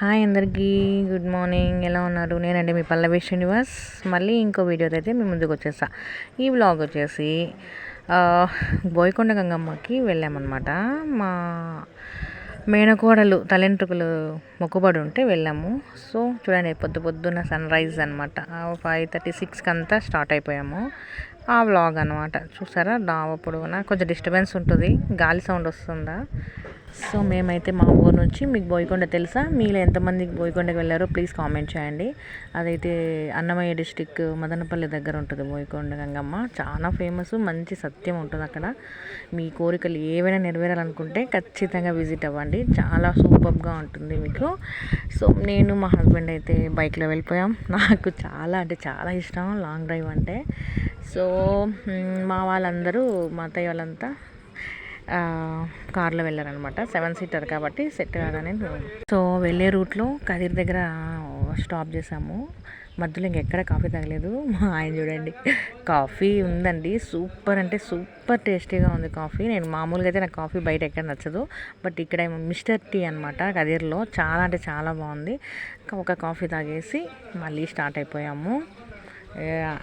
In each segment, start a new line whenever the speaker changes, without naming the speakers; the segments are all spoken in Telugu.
హాయ్ అందరికీ గుడ్ మార్నింగ్. ఎలా ఉన్నారు? నేనండి మీ పల్లవి శ్రీనివాస్. మళ్ళీ ఇంకో వీడియోతో అయితే మీ ముందుకు వచ్చేసా ఈ వ్లాగ్ వచ్చేసి బోయకొండ గంగమ్మకి వెళ్ళామన్నమాట. మా మేనకోడలు తలెంట్రుకలు మొక్కుబడి ఉంటే వెళ్ళాము. సో చూడండి పొద్దు పొద్దున్న సన్ రైజ్ అనమాట ఫైవ్ థర్టీ సిక్స్కి అంతా స్టార్ట్ అయిపోయాము. ఆ వ్లాగ్ అనమాట చూసారా? దావ పొడవున? కొంచెం డిస్టర్బెన్స్ ఉంటుంది. గాలి సౌండ్ వస్తుందా? సో మేమైతే మా ఊరు నుంచి మీకు బోయకొండ తెలుసా? మీలో ఎంతమందికి బోయకొండకి వెళ్ళారో ప్లీజ్ కామెంట్ చేయండి. అదైతే అన్నమయ్య డిస్టిక్ మదనపల్లి దగ్గర ఉంటుంది బోయకొండ గంగమ్మ. చాలా ఫేమస్ మంచి సత్యం ఉంటుంది అక్కడ. మీ కోరికలు ఏవైనా నెరవేరాలనుకుంటే ఖచ్చితంగా విజిట్ అవ్వండి. చాలా సూపర్గా ఉంటుంది మీకు. సో నేను మా హస్బెండ్ అయితే బైక్లో వెళ్ళిపోయాం. నాకు చాలా అంటే చాలా ఇష్టం. లాంగ్ డ్రైవ్ అంటే. సో మా వాళ్ళందరూ మా అత్తయ్య వాళ్ళంతా కార్లో వెళ్ళారనమాట సెవెన్ సీటర్ కాబట్టి సెట్ కాగానే సో వెళ్ళే రూట్లో కదిర్ దగ్గర స్టాప్ చేసాము. మధ్యలో ఇంకెక్కడ కాఫీ తగలేదు. మా ఆయన చూడండి. కాఫీ ఉందండి. సూపర్ అంటే సూపర్ టేస్టీగా ఉంది కాఫీ. నేను మామూలుగా అయితే నాకు కాఫీ బయట ఎక్కడ నచ్చదు. బట్ ఇక్కడ మిస్టర్ టీ అనమాట కదిర్లో. చాలా అంటే చాలా బాగుంది. ఒక కాఫీ తాగేసి మళ్ళీ స్టార్ట్ అయిపోయాము.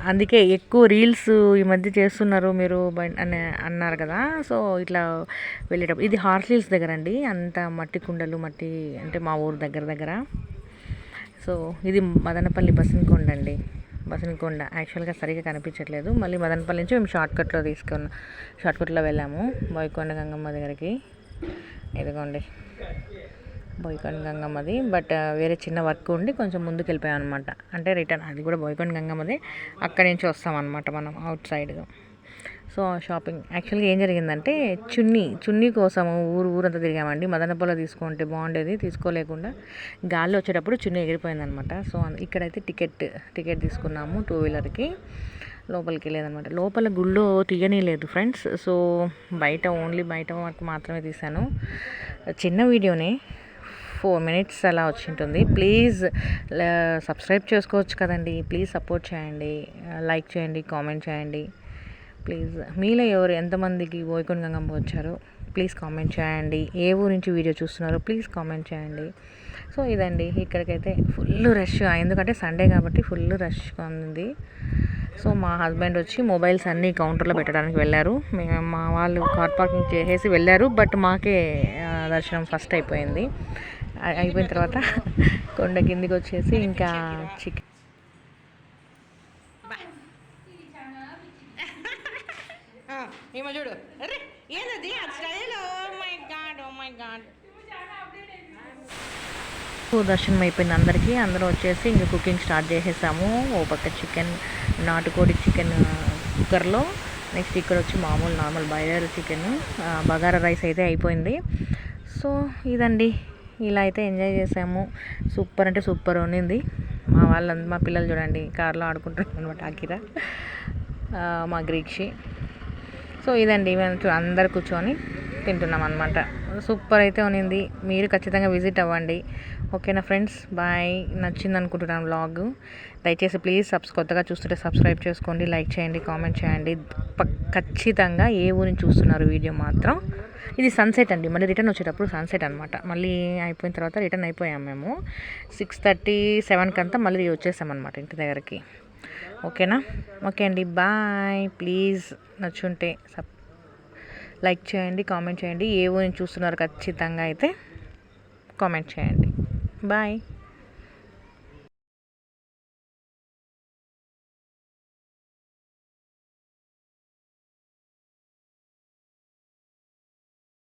అందుకే ఎక్కువ రీల్స్ ఈ మధ్య చేస్తున్నారు మీరు అని అన్నారు కదా. సో ఇట్లా వెళ్ళేటప్పుడు ఇది హార్స్ హిల్స్ దగ్గర అండి. అంత మట్టి కుండలు మట్టి అంటే మా ఊరు దగ్గర దగ్గర. సో ఇది మదనపల్లి బసనకొండ అండి. బసనకొండ. యాక్చువల్గా సరిగ్గా కనిపించట్లేదు. మళ్ళీ మదనపల్లి నుంచి మేము షార్ట్కట్లో తీసుకున్నాం షార్ట్కట్లో వెళ్ళాము. బోయకొండ గంగమ్మ దగ్గరికి. ఇదిగోండి. బోయకొండ గంగమ్మది. బట్ వేరే చిన్న వర్క్ ఉండి కొంచెం ముందుకు వెళ్ళిపోయాం అనమాట అంటే రిటర్న్ అది కూడా బోయకొండ గంగమ్మది. అక్కడి నుంచి వస్తామన్నమాట మనం అవుట్ సైడ్ సో షాపింగ్. యాక్చువల్గా ఏం జరిగిందంటే చున్నీ చున్నీ కోసం ఊరు ఊరంతా తిరిగామండి. మదనపల్ల తీసుకుంటే బాగుండేది తీసుకోలేకుండా గాల్లో వచ్చేటప్పుడు చున్నీ ఎగిరిపోయిందనమాట సో ఇక్కడైతే టికెట్ టికెట్ తీసుకున్నాము టూ వీలర్కి. లోపలికి వెళ్ళేదనమాట లోపల గుళ్ళో తీయనీయలేదు ఫ్రెండ్స్. సో బయట ఓన్లీ బయట మాత్రమే తీశాను. చిన్న వీడియోనే. ఫోర్ మినిట్స్ అలా వచ్చి ఉంటుంది ప్లీజ్ సబ్స్క్రైబ్ చేసుకోవచ్చు కదండి. ప్లీజ్ సపోర్ట్ చేయండి. లైక్ చేయండి కామెంట్ చేయండి. ప్లీజ్ మీలో ఎవరు ఎంతమందికి బోయకొండ గంగమ్మ వచ్చారో ప్లీజ్ కామెంట్ చేయండి. ఏ ఊరు నుంచి వీడియో చూస్తున్నారో ప్లీజ్ కామెంట్ చేయండి. సో ఇదండి. ఇక్కడికైతే ఫుల్ రష్. ఎందుకంటే సండే కాబట్టి ఫుల్ రష్గా ఉంది. సో మా హస్బెండ్ వచ్చి మొబైల్స్ అన్నీ కౌంటర్లో పెట్టడానికి వెళ్ళారు. మేము మా వాళ్ళు కార్ పార్కింగ్ చేసేసి వెళ్ళారు. బట్ మాకే దర్శనం ఫస్ట్ అయిపోయింది. అయిపోయిన తర్వాత కొండ కిందికి వచ్చేసి ఇంకా చికెన్. చూడు. ఏంటది దర్శనం అయిపోయింది అందరికీ అందరూ వచ్చేసి ఇంకా కుకింగ్ స్టార్ట్ చేసేసాము. ఓ పక్క చికెన్ నాటుకోడి చికెన్ కుక్కర్లో. నెక్స్ట్ ఇక్కడ వచ్చి మామూలు నార్మల్ బయలు చికెన్. బగారా రైస్ అయితే అయిపోయింది. సో ఇదండి. ఇలా అయితే ఎంజాయ్ చేసాము. సూపర్ అంటే సూపర్ ఉన్నింది మా వాళ్ళ మా పిల్లలు చూడండి కార్లో ఆడుకుంటున్నారు అనమాట అకిరా మా గ్రీక్షి. సో ఇదండి మేము అందరు కూర్చొని తింటున్నాం అనమాట సూపర్ అయితే ఉన్నింది. మీరు ఖచ్చితంగా విజిట్ అవ్వండి. ఓకేనా ఫ్రెండ్స్? బాయ్. నచ్చింది అనుకుంటున్నాను బ్లాగ్ దయచేసి ప్లీజ్ సబ్స్ కొత్తగా చూస్తుంటే సబ్స్క్రైబ్ చేసుకోండి. లైక్ చేయండి కామెంట్ చేయండి. ఖచ్చితంగా ఏ ఊరిని చూస్తున్నారు వీడియో మాత్రం. ఇది సన్సెట్ అండి. మళ్ళీ రిటర్న్ వచ్చేటప్పుడు సన్సెట్ అనమాట మళ్ళీ అయిపోయిన తర్వాత రిటర్న్ అయిపోయాం మేము. సిక్స్ థర్టీ సెవెన్కి అంతా మళ్ళీ వచ్చేసామన్నమాట ఇంటి దగ్గరికి. ఓకేనా? ఓకే అండి. బాయ్. ప్లీజ్ నచ్చుంటే సబ్ లైక్ చేయండి కామెంట్ చేయండి. ఏ ఊరిని చూస్తున్నారు ఖచ్చితంగా అయితే కామెంట్ చేయండి. బాయ్.